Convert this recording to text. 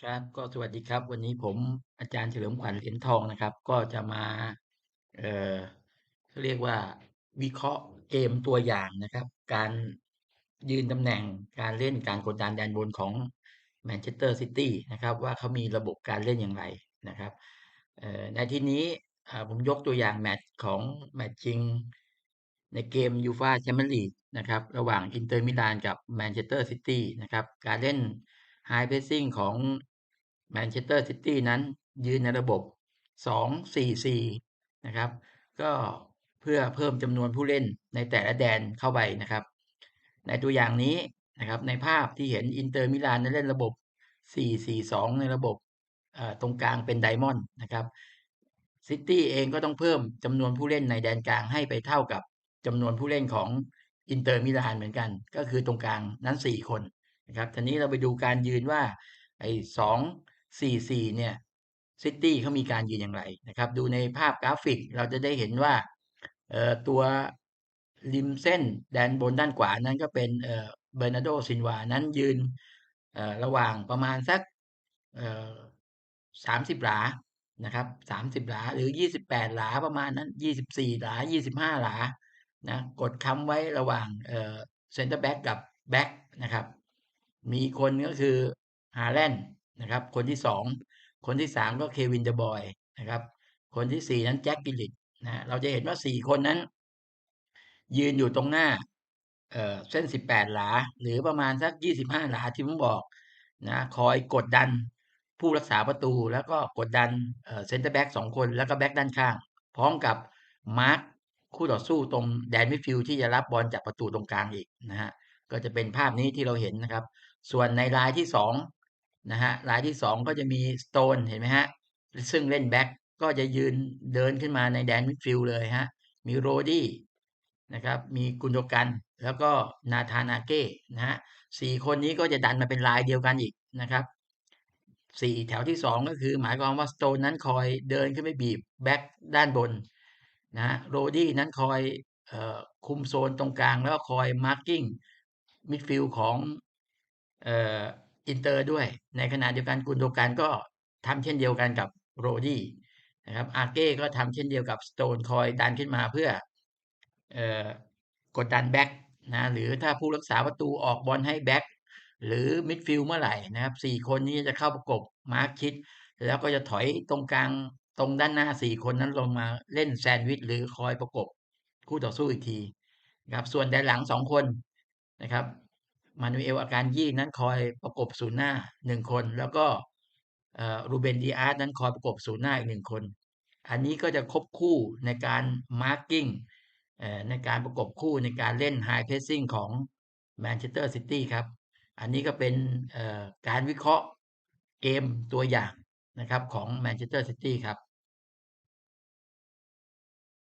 ครับก็สวัสดีครับ วันนี้ผมอาจารย์เฉลิมขวัญเหรียญทองนะครับ ก็จะมา เอ่อเรียกว่าวิเคราะห์เกมตัวอย่างนะครับ การยืนตำแหน่งการเล่นการกดดันแดนบนของแมนเชสเตอร์ซิตี้นะครับ ว่าเขามีระบบการเล่นอย่างไรนะครับในที่นี้ผมยกตัวอย่างแมตช์ของแมตช์ชิง ในเกม UEFA Champions League นะครับ ระหว่างอินเตอร์มิลานกับแมนเชสเตอร์ซิตี้นะครับ การเล่น High Pressing ของ แมนเชสเตอร์ซิตี้นั้นยืนในระบบ 2-4-4 นะครับ ก็เพื่อเพิ่มจำนวนผู้เล่นในแต่ละแดนเข้าไปนะครับ ในตัวอย่างนี้นะครับในภาพที่เห็นอินเตอร์มิลานนั้นเล่นระบบ 4-4-2 ในระบบตรงกลางเป็น Diamond นะครับซิตี้เองก็ต้องเพิ่มจำนวนผู้เล่นในแดนกลางให้ไปเท่ากับจำนวนผู้เล่นของอินเตอร์มิลานเหมือนกัน ก็คือตรงกลางนั้น 4 คนนะครับทีนี้เราไปดูการยืนว่าไอ้สอง 4-4 เนี่ยซิตี้เขามีการยืนอย่างไรนะครับ ดูในภาพกราฟิกเราจะได้เห็นว่าเอ่อตัวริมเส้นแดนบนด้านขวานั้นก็เป็นเอ่อ Bernardo Silva นั้นยืนเอ่อระหว่างประมาณสักเอ่อ30หลานะครับ30หลาหรือ28หลาประมาณนั้น24หลา25หลานะกดค้ำไว้ระหว่างเอ่อเซนเตอร์แบ็กกับแบ็กนะครับ มีคนก็คือ Haaland น นะครับ คนที่2คนที่3ก็ Kevin De Bruyne นะครับ คนที่4นั้น Jack Grealish นะเราจะเห็นว่า4คนนั้น ยืนอยู่ตรงหน้าเอ่อเส้น18หลา หรือประมาณสัก25หลาที่ผมบอกนะคอยกดดันผู้รักษาประตูแล้วก็กดดันเซนเตอร์แบ็ก2คนแล้วก็แบ็กด้านข้าง พร้อมกับมาร์กคู่ต่อสู้ตรงแดนมิดฟิลด์ที่จะรับบอลจากประตูตรงกลางอีกนะครับก็จะเป็นภาพนี้ที่เราเห็นนะครับ ส่วนในรายที่2 นะครับรายที่2ก็จะมี Stones เห็นไหมครับซึ่งเล่นแบ็กก็จะยืนเดินขึ้นมาในแดนมิดฟิลด์เลยครับมี Rodri นะครับมี Gundogan แล้วก็ Nathan Ake นะครับ4คนนี้ก็จะดันมาเป็นลายเดียวกันอีกนะครับ4แถวที่2ก็คือหมายความว่า Stones นั้นคอยเดินขึ้นไปบีบแบ็กด้านบนนะครับ Rodri นั้นคอยออคุมโซนตรงกลางแล้วคอย marking มิดฟิลด์ของ อินเตอร์ด้วย ในขณะเดียวกัน Gundogan ก็ทำเช่นเดียวกันกับ Rodri นะครับ Ake ก็ทำเช่นเดียวกับ Stones คอยดันขึ้นมาเพื่อเอกดดันแบ็กนะหรือถ้าผู้รักษาประตูออกบอลให้แบ็กหรือมิดฟิลด์เมื่อไหร่นะครับ4คนนี้จะเข้าประกบมาร์กชิด แล้วก็จะถอยตรงกลางตรงด้านหน้า4คนนั้นลงมาเล่นแซนด์วิชหรือคอยประกบคู่ต่อสู้อีกทีนะครับส่วนแดนหลัง2คนนะครับ Manuel Akanji นั้นคอยประกบศูนย์หน้า1คน แล้วก็เอ่อ Ruben Dias นั้นคอยประกบศูนย์หน้าอีก1คน อันนี้ก็จะคบคู่ในการ marking เอ่อในการประกบคู่ในการเล่น High Pressing ของแมนเชสเตอร์ซิตี้ครับ อันนี้ก็เป็นการวิเคราะห์เกมตัวอย่างนะครับของแมนเชสเตอร์ซิตี้ครับ